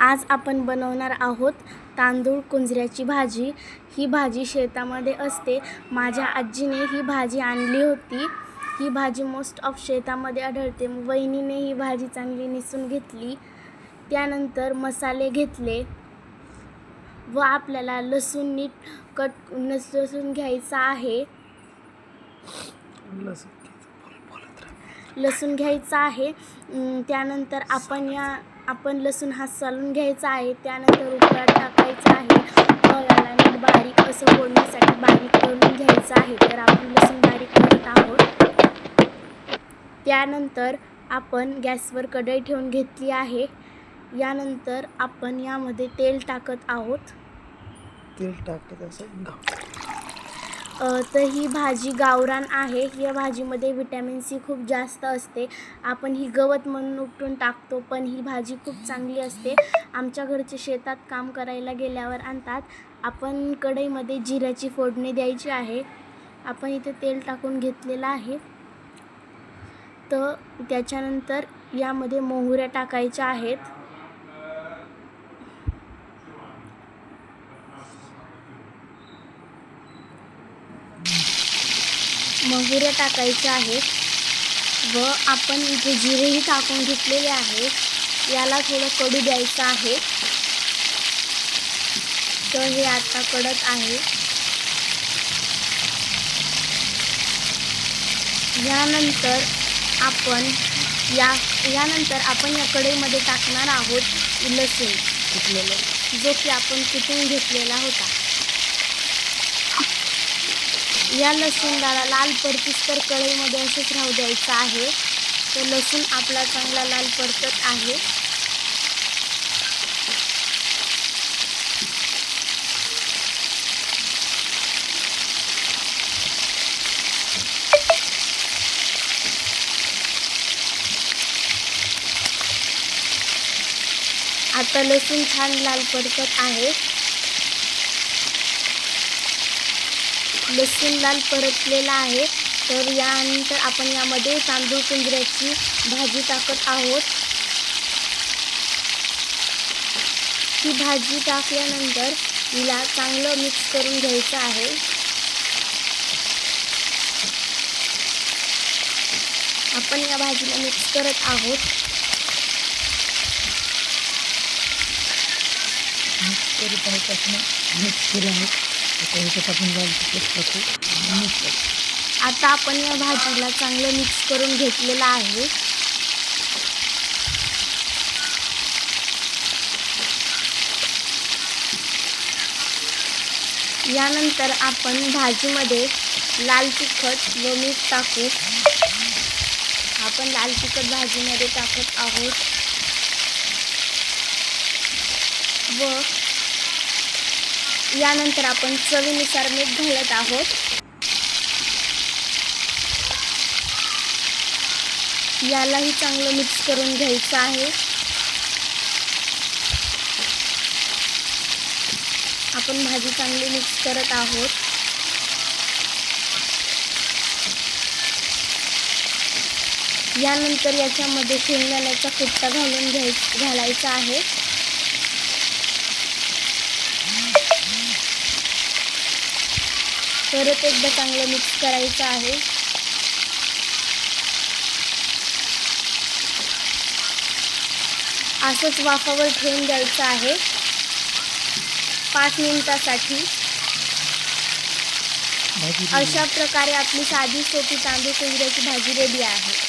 आज आपण बनवणार आहोत तांदूळ कुंजऱ्याची भाजी. ही भाजी शेतामध्ये असते. माझ्या आजीने ही भाजी आणली होती. ही भाजी मोस्ट ऑफ शेतामध्ये आढळते. वहिनीने ही भाजी चांगली निसून घेतली. त्यानंतर मसाले घेतले व आपल्याला लसूण नीट कट लसूण घ्यायचा आहे. लसूण घ्यायचा. आहे. त्यानंतर आपण या आपण लसूण हा चालून घ्यायचा आहे त्यानंतर उकळा टाकायचा आहे. तव्याला नीट बारीक असं फोडण्यासाठी बारीक करून घ्यायचं आहे. तर आपण लसूण बारीक करत आहोत. त्यानंतर आपण गॅसवर कढई ठेवून घेतली आहे. यानंतर आपण यामध्ये तेल टाकत आहोत. तेल टाकत असं तर ही भाजी गावरान आहे. या भाजीमध्ये व्हिटॅमिन सी खूप जास्त असते. आपण ही गवत म्हणून उपटून टाकतो पण ही भाजी खूप चांगली असते. आमच्या घरचे शेतात काम करायला गेल्यावर आणतात. आपण कढईमध्ये जिऱ्याची फोडणी द्यायची आहे. आपण इथे तेल टाकून घेतलेलं आहे. तर त्याच्यानंतर यामध्ये मोहऱ्या टाकायच्या आहेत. मोहऱ्या टाकायच्या आहेत व आपण इथे जिरेही टाकून घेतलेले आहे. याला थोडं कडू द्यायचं आहे. तर हे आता कडत आहे. यानंतर आपण या यानंतर आपण या कढईमध्ये टाकणार आहोत लसूण घेतलेलं जो की आपण कुठून घेतलेला होता. या लसूणला लाल पडतीस तर कढईमध्ये असंच राहू द्यायचं आहे. तर लसूण आपला चांगला लाल परतत आहे. आता लसूण छान लाल परतत आहे. लसूण लाल परतलेला आहे. तर यानंतर आपण यामध्ये तांदूळ पिंजऱ्याची भाजी टाकत आहोत. ही भाजी टाकल्यानंतर हिला चांगलं मिक्स करून घ्यायचं आहे. आपण या भाजीला मिक्स करत आहोत. मिक्स करत आहोत मिक्स केलं आहे. आता ह्याच्यात आपण टाकू आता आपण या भाजीला चांगलं मिक्स करून घेतलेलं आहे. यानंतर आपण भाजीमध्ये लाल तिखट व मीठ टाकू. आपण लाल तिखट भाजीमध्ये टाकत आहोत. व यानंतर आपण चवीनुसार मीठ घालत आहोत. यालाही चांगलं मिक्स करून घ्यायचं आहे. आपण भाजी चांगली मिक्स करत आहोत. यानंतर याच्यामध्ये शेंगदाण्याचा कुट्टा घालून घ्याय घालायचा आहे. परत एकदा चांगलं मिक्स करायचं आहे. असंच वाफावर ठेवून द्यायचं आहे. पाच मिनिटासाठी. अशा प्रकारे आपली साधी सोपी तांदूळ कुंजऱ्याची भाजी रेडी आहे.